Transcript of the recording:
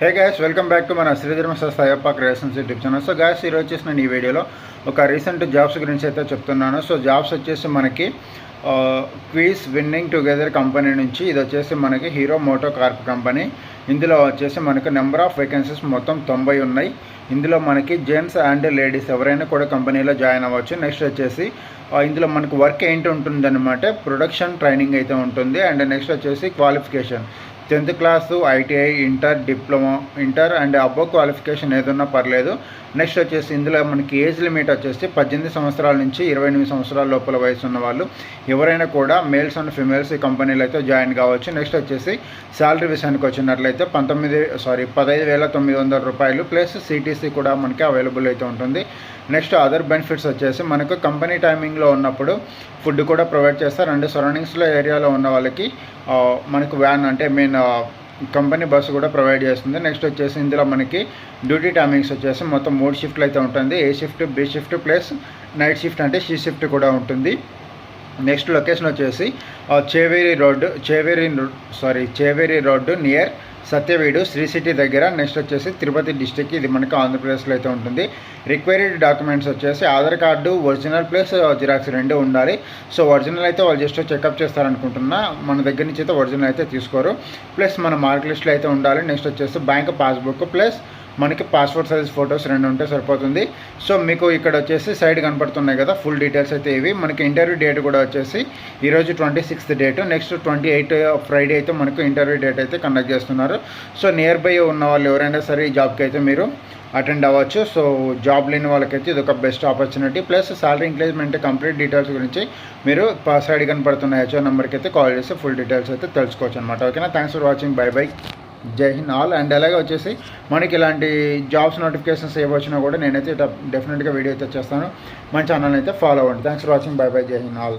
Hey guys welcome back to మన శ్రీధర్మ సంస్థ Ayyappa creations YouTube channel so guys ఈరోజు వచ్చేసి నేను ఈ వీడియోలో ఒక రీసెంట్ జాబ్స్ గురించి అయితే చెప్తున్నాను. సో జాబ్స్ వచ్చేసి మనకి క్వీస్ విన్నింగ్ టుగెదర్ కంపెనీ నుంచి ఇది వచ్చేసి మనకి హీరో మోటో కార్ప్ కంపెనీ ఇందులో వచ్చేసి మనకు నెంబర్ ఆఫ్ వేకెన్సీస్ మొత్తం తొంభై ఉన్నాయి. ఇందులో మనకి జెంట్స్ అండ్ లేడీస్ ఎవరైనా కూడా కంపెనీలో జాయిన్ అవ్వచ్చు. నెక్స్ట్ వచ్చేసి ఇందులో మనకు వర్క్ ఏంటి ఉంటుందన్నమాట. ప్రొడక్షన్ ట్రైనింగ్ అయితే ఉంటుంది. అండ్ నెక్స్ట్ వచ్చేసి qualification tenth class ITI inter diploma inter and అబ్బో క్వాలిఫికేషన్ ఏదన్నా పర్లేదు. నెక్స్ట్ వచ్చేసి ఇందులో మనకి ఏజ్ లిమిట్ వచ్చేసి పద్దెనిమిది సంవత్సరాల నుంచి ఇరవై ఎనిమిది సంవత్సరాల లోపల వయసు ఉన్న వాళ్ళు ఎవరైనా కూడా మేల్స్ అండ్ ఫిమేల్స్ ఈ కంపెనీలో అయితే జాయిన్ కావచ్చు. నెక్స్ట్ వచ్చేసి శాలరీ విషయానికి వచ్చినట్లయితే పంతొమ్మిది సారీ పదహైదు వేల తొమ్మిది వందల రూపాయలు ప్లస్ సిటీసీ కూడా మనకి అవైలబుల్ అయితే ఉంటుంది. నెక్స్ట్ అదర్ బెనిఫిట్స్ వచ్చేసి మనకు కంపెనీ టైమింగ్లో ఉన్నప్పుడు ఫుడ్ కూడా ప్రొవైడ్ చేస్తారు. అండ్ సరౌండింగ్స్లో ఏరియాలో ఉన్న వాళ్ళకి మనకు వ్యాన్ అంటే మెయిన్ కంపెనీ బస్సు కూడా ప్రొవైడ్ చేస్తుంది. నెక్స్ట్ వచ్చేసి ఇందులో మనకి డ్యూటీ టైమింగ్స్ వచ్చేసి మొత్తం మూడు షిఫ్ట్లు అయితే ఉంటుంది. A shift B shift plus night shift అంటే సి షిఫ్ట్ కూడా ఉంటుంది. నెక్స్ట్ లొకేషన్ వచ్చేసి Cheveri road Cheveri sorry Cheveri road near Satyavedu Sri City దగ్గర నెక్స్ట్ వచ్చేసి తిరుపతి డిస్టిక్ ఇది మనకి ఆంధ్రప్రదేశ్లో అయితే ఉంటుంది. రిక్వైర్డ్ డాక్యుమెంట్స్ వచ్చేసి Aadhaar card original plus xerox రెండు ఉండాలి. సో ఒరిజినల్ అయితే వాళ్ళు జస్ట్ చెకప్ చేస్తారనుకుంటున్నా. మన దగ్గర నుంచి అయితే ఒరిజినల్ అయితే తీసుకోరు. ప్లస్ మన మార్క్ లిస్ట్లో అయితే ఉండాలి. నెక్స్ట్ వచ్చేసి బ్యాంక్ పాస్బుక్ ప్లస్ మనకి పాస్పోర్ట్ సైజ్ ఫొటోస్ రెండు ఉంటే సరిపోతుంది. సో మీకు ఇక్కడ వచ్చేసి సైడ్ కనపడుతున్నాయి కదా ఫుల్ డీటెయిల్స్ అయితే ఇవి. మనకి ఇంటర్వ్యూ డేట్ కూడా వచ్చేసి ఈరోజు twenty sixth date next twenty eight Friday అయితే మనకు ఇంటర్వ్యూ డేట్ అయితే కండక్ట్ చేస్తున్నారు. సో నియర్ బై ఉన్న వాళ్ళు ఎవరైనా సరే ఈ జాబ్కి అయితే మీరు అటెండ్ అవ్వచ్చు. సో జాబ్ లేని వాళ్ళకైతే ఇది ఒక best opportunity plus salary increasement complete details గురించి మీరు పాస్ సైడ్ కనపడుతున్న హెచ్ఓ నెంబర్కి అయితే కాల్ చేసి ఫుల్ డీటెయిల్స్ అయితే తెలుసుకోవచ్చు అనమాట ఓకేనా thanks for watching bye bye జై హింద్ ఆల్. అండ్ అలాగే వచ్చేసి మనకి ఇలాంటి జాబ్స్ నోటిఫికేషన్స్ ఏ కూడా నేనైతే డెఫినెట్గా వీడియో అయితే చేస్తాను. మన ఛానల్ అయితే ఫాలో అవ్వండి. Thanks for watching bye bye జై హింద్ ఆల్.